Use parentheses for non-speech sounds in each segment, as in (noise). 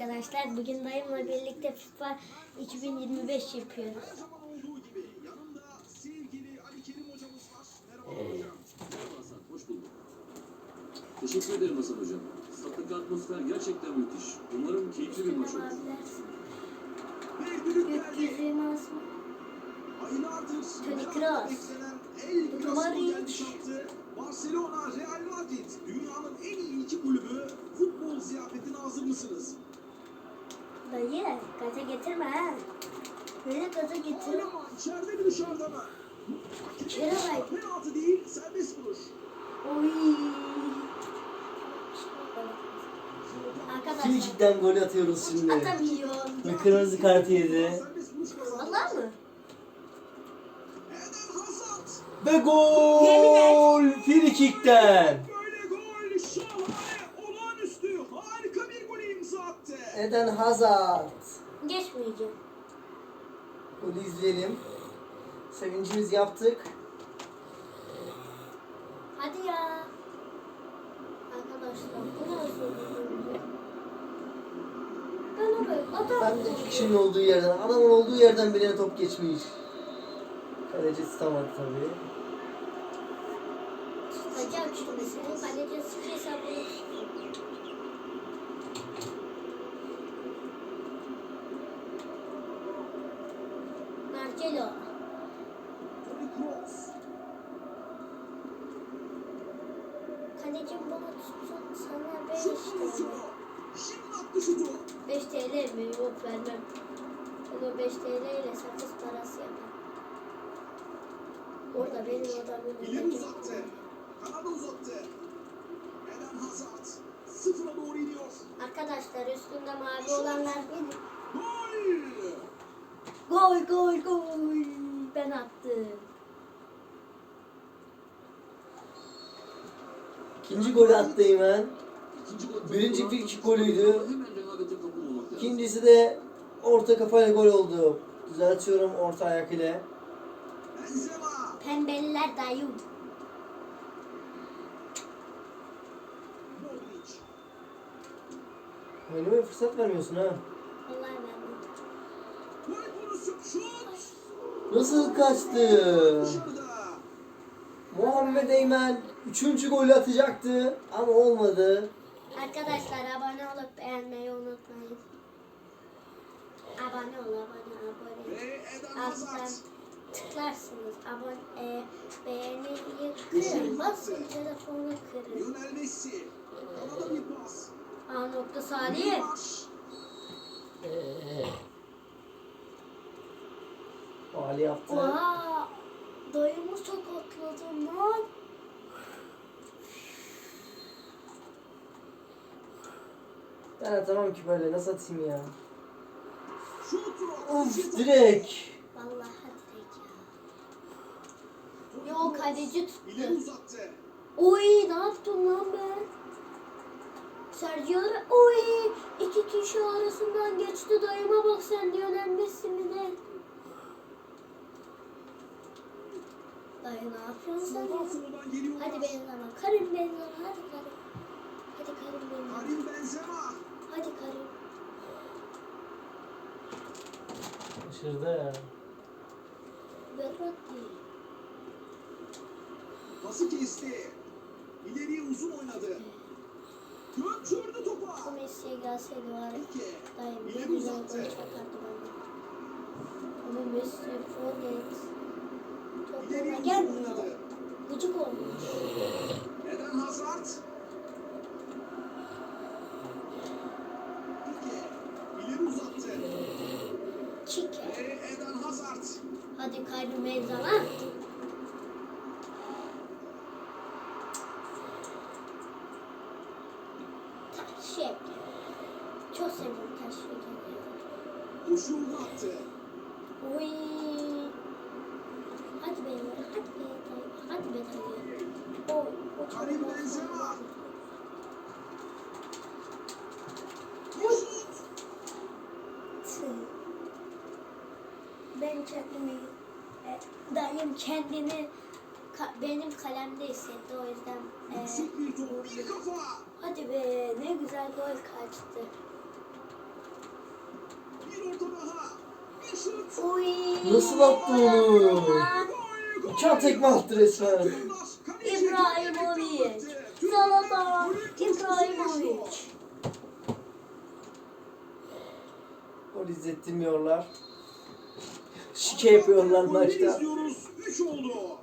arkadaşlar. Bugün dayımla birlikte FIFA 2025 yapıyoruz. Teşekkür ederim Hasan Hocam. Stattaki atmosfer gerçekten müthiş. Umarım keyifli bir maç olur. Gökyüzü masum. Toni Kroos. çattı. Barcelona, Real Madrid. Dünyanın en iyi iki kulübü. Futbol Dayı gaza getirme ha. Böyle gaza getir. Ama içeride mi dışarıda mı? İçeri bak. Penaltı değil, serbest vuruş. Oy. Arkadaşlar Frikik'ten gol atıyoruz şimdi. atamıyorum. Ve kırmızı kart yedi. Valla mı? Ve gol! Frikik'ten. Böyle gol şahane, olağanüstü, harika bir golü imza attı. Eden Hazard. Geçmeyeceğim. Golü izleyelim. Sevincimizi yaptık. Hadi ya. Arkadaşlar bu nasıl? Ben oraya adam. Ben de iki kişinin olduğu yerden, adamın olduğu yerden birine top geçmiş. Kaleci tutamadı tabii. Tutacağım şimdi seni. Kaleci sıkıysa bunu Toni Kroos. Kalecim bana tutsun sana 5 Şut TL. pozisyonu. Şimdi attı şutu. 5 TL mi? Yok vermem. Ben o 5 TL ile sakız parası yaparım. Orada benim adamım. İleri uzattı. Kanada uzattı. Eden Hazard. Sıfıra doğru iniyor. Arkadaşlar üstünde mavi olanlar benim. Gol. Gol gol gol. Ben attım. İkinci golü attı hemen. Gol Birinci frikik golüydü. İkincisi de orta kafayla gol oldu. Düzeltiyorum orta ayak ile. Pembeliler dayım. Modric. Oynamaya fırsat vermiyorsun ha. Vallahi vermem. Gol pozisyonu. Şut. Nasıl kaçtı? Muhammed Eymen üçüncü golü atacaktı ama olmadı. Arkadaşlar abone olup beğenmeyi unutmayın. Abone ol abone abone. Alttan tıklarsınız. Abone e, beğeniyi kırın. Basın telefonu kırın. A nokta Salih. Faali yaptı. Oha. Dayımı sakatladım lan. Ben atamam ki böyle nasıl atayım ya. Şut. Uf direkt. Vallahi direkt ya. Yok kaleci İleri tuttu. uzattı. Oy ne yaptım lan ben? Sergio Oy iki kişi arasından geçti dayıma bak sen Lionel Messi mi ne? Dayı ne yapıyorsun. Hadi Benzema. Karim Benzema. Hadi Karim. Hadi Karim Benzema. Karim Benzema. Hadi Karim. Kaçırdı. Berratti. Pası kesti. İleriye uzun oynadı. Götürdü topa. O Messi'ye gelseydi var ya. Dayım ne İleri güzel uzattı. gol çakardı bana. Ama Messi forvet. Oynadı. Gıcık olmuş. Eden Hazard. İleri uzattı. Ve Eden Hazard. Hadi Karim Benzema. Karim Benzema. Ben kendimi, e, dayım kendini benim kalemde hissetti o yüzden. E, hadi be ne güzel gol kaçtı. Nasıl attı onu? Uçağa tekme attı resmen. Zalatan İbrahimovic. Gol izlettirmiyorlar. Şike yapıyorlar maçta. izliyoruz. 3 oldu.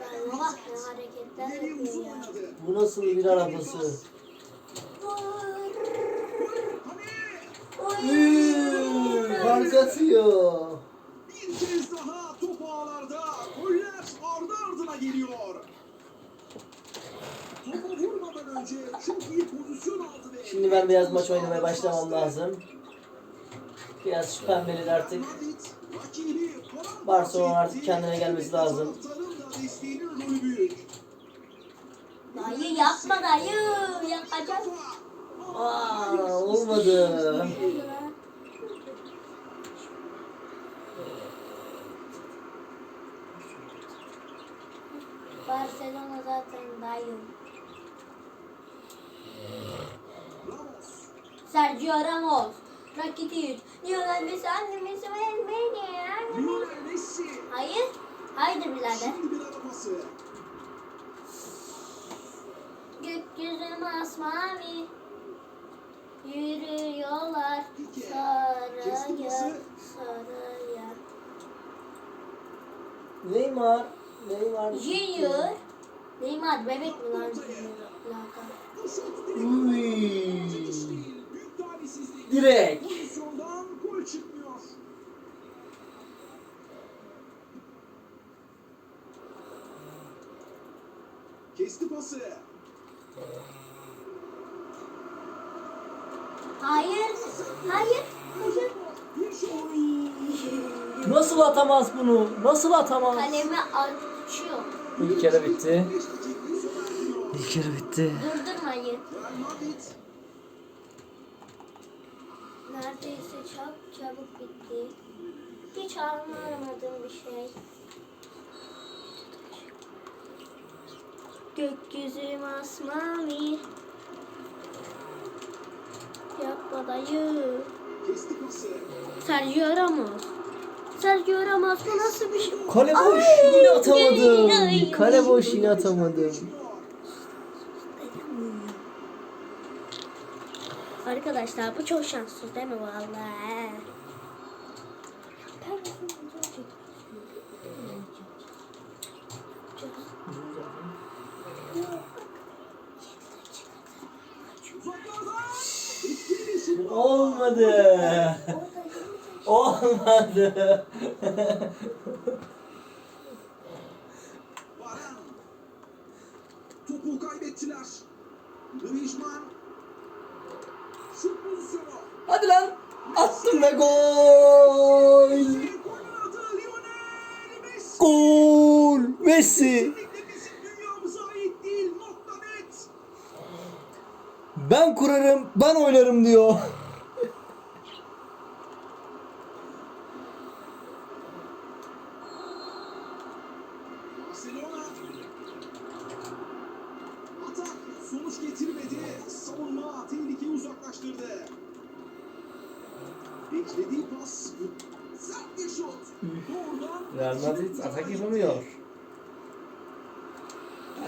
Yani bak ne hareketler İleriye yapıyor uzun ya. oynadı. Bu nasıl bir arabası? Üüüü, Fark atıyor. Bir kez daha top ağlarda. Goller ardı ardına geliyor. Topa vurmadan önce çok iyi pozisyon aldı ve... Şimdi ben biraz maç oynamaya başlamam lazım. Biraz şu pembeleri artık. Barcelona artık kendine gelmesi lazım. Dayı yapma dayı. Yapacak. Aa, olmadı. Barcelona zaten dayı. Sergio Ramos. Rakitic. Lionel Messi annemizi vermeyin. Lionel Messi. Hayır. Haydi birader. Gökyüzü masmavi. Yürüyorlar pası. saraya. Neymar. Neymar. Junior. Neymar bebek mi lan Uy. Direkt. Pozisyondan gol çıkmıyor. Kesti pası. Hayır. Hayır. Hayır. Bir şut. Nasıl atamaz bunu? Nasıl atamaz? Kalemi açıyor. İlk kere bitti. 5 dakikayı sona erdiriyor. İlk kere bitti. Durdurmayın. Real Madrid Neredeyse çok çabuk bitti. Hiç anlamadığım bir şey. Gökyüzü masmavi. Yapma dayı. Sergio Ramos. Sergio Ramos bu nasıl bir şey? Kale boş Ay, yine atamadım. Kale boş yine atamadım. Arkadaşlar bu çok şanssız değil mi vallahi? Olmadı. Olmadı. Varane. Topu kaybettiler. Griezmann. Şut pozisyonu. Hadi lan. Attım ve gol. Golün adı Lionel Messi. Gol. Messi. Ben kurarım, ben oynarım diyor.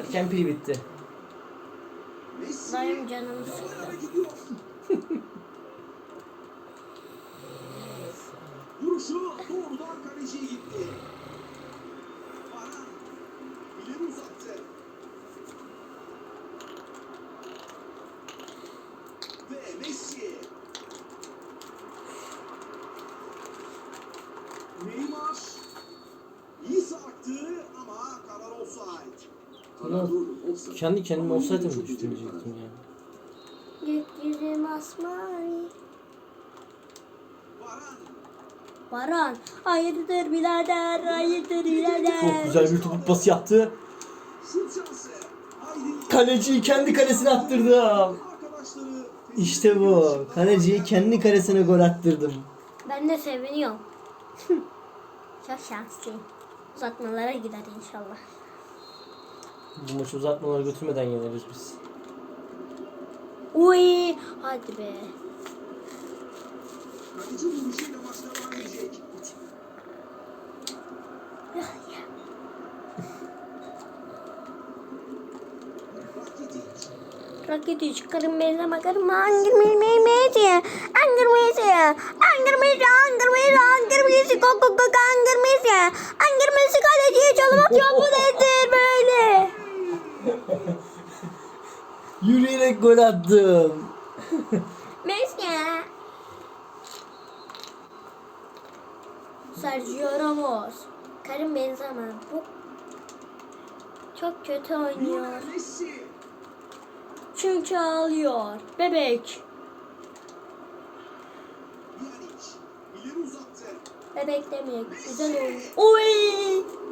Erken pil bitti. Dayım canım gidiyor. Vuruşu doğrudan kaleciye gitti. Varane ileri uzattı. Ve Messi. Neymar iyi sarktı ama karar offside. Offside. Kendi kendime olsaydı mı düşünecektim karar. ya. Gökyüzü masmavi. Baran. Hayırdır birader. Hayırdır birader. Çok güzel bir topuk pası yaptı. Kaleciyi kendi kalesine attırdım. İşte bu. Kaleciyi kendi kalesine gol attırdım. Ben de seviniyorum. (laughs) Çok şanslıyım. Uzatmalara gider inşallah. Bu maçı uzatmalara götürmeden yeneriz biz. Uy, hadi be. Kaleci vuruşuyla maç devam edecek. Rakitic. Rakitic karım benimle bakarım angır meymeyi meydi angır meydi angır meydi angır meydi angır meydi kok kok kok angır meydi angır meydi kaleciye çalmak yok bu nedir böyle Yürüyerek gol attım. Messi Sergio Ramos. Karim Benzema. Bu çok kötü oynuyor. Çünkü ağlıyor. Bebek. Bebek demek. Güzel oyun. Oy!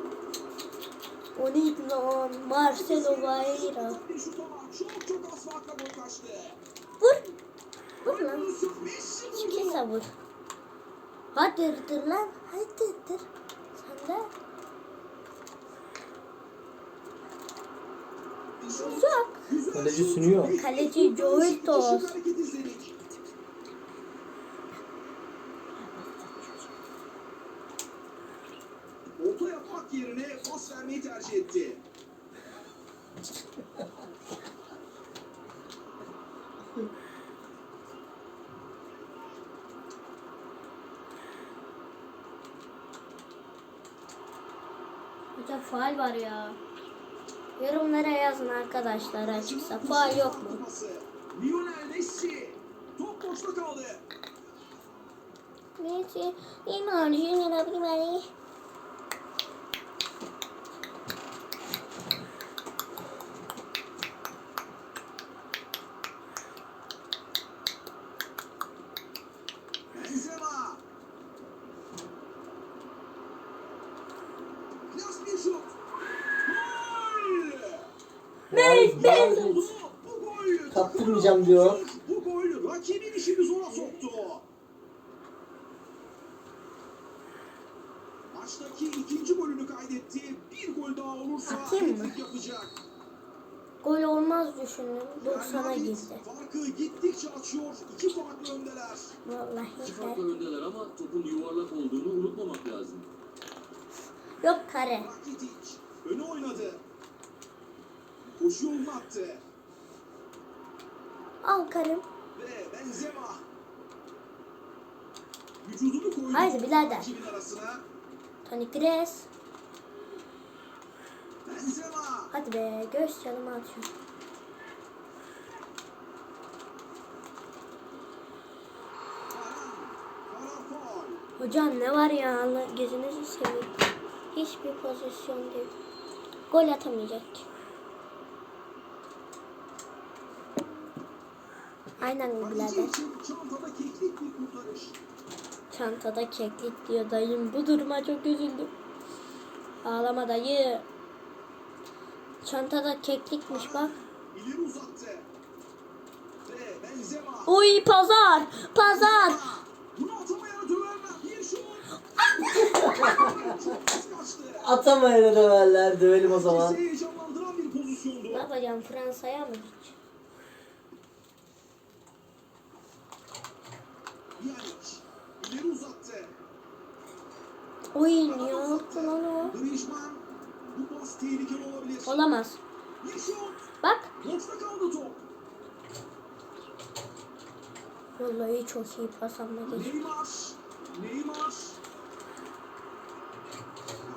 O neydi lan? Marcelo Vieira. Vur. Vur lan. Kimse vur. Hadi dır lan. Hadi dır. Sen de. Güzel Kaleci sünüyor. Kaleci kurtarışı, Joeltos. Yapmak yerine pas vermeyi tercih etti. Hocam faal var ya. Yorumlara yazın arkadaşlar açıksa. Faal yok mu? Lionel Messi. Top boşta kaldı. Messi. Neymar Junior Primari. Benzema. Klas bir şut. Gol! Messi. Oldu. Bu gol. Kaptırmayacağım diyor. Bu gol rakibin işini zora soktu. Maçtaki ikinci golünü kaydetti. Bir gol daha olursa Atayım mı? hat-trick yapacak. Gol olmaz düşündüm. Real 90'a Madrid gitti. Farkı gittikçe açıyor. İki farklı öndeler. Vallahi İki de. farklı öndeler ama topun yuvarlak olduğunu unutmamak lazım. Yok kare. Rakitic öne oynadı. Koşu yolunu attı. Al karım. Ve Benzema. Vücudunu koydu. Haydi birader. Toni Kroos. Benzema. Hadi be göz canımı atıyor. Hocam ne var ya gözünüzü seveyim. Hiçbir pozisyon değil. Gol atamayacak. Aynen birader. çantada keklik bir kurtarış. Çantada keklik diyor dayım. Bu duruma çok üzüldüm. Ağlama dayı. Çantada keklikmiş bak. İleri uzattı. Ve Benzema. Uy pazar. Pazar. Atamayana döverler. Atamayana döverler. Dövelim o zaman. Ne yapacağım Fransa'ya mı gideceğim? Pjanic. İleri uzattı. Oy ne yaptı lan o? Olamaz. Bak. Vallahi çok iyi pas.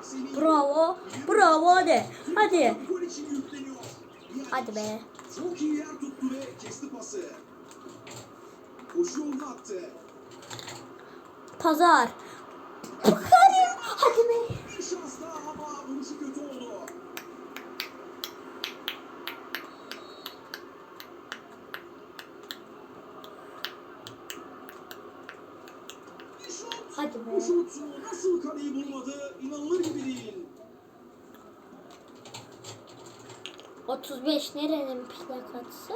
Casemiro. Bravo. Bravo hadi. Hadi. Hadi be. Çok iyi yer tuttu ve kesti pası. Koşu yolunu attı. Pazar. Karim. Hadi be. Bir şans daha ama. Hadi be. Bu şut nasıl kaleyi bulmadı inanılır gibi değil. 35 nerenin plakası?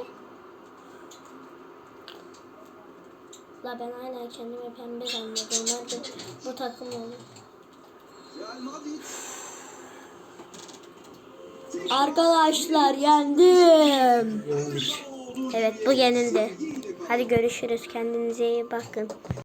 La ben hala kendimi pembe zannediyorum. Nerede bu takım olur? Arkadaşlar yendim. Evet bu yenildi. Hadi görüşürüz. Kendinize iyi bakın.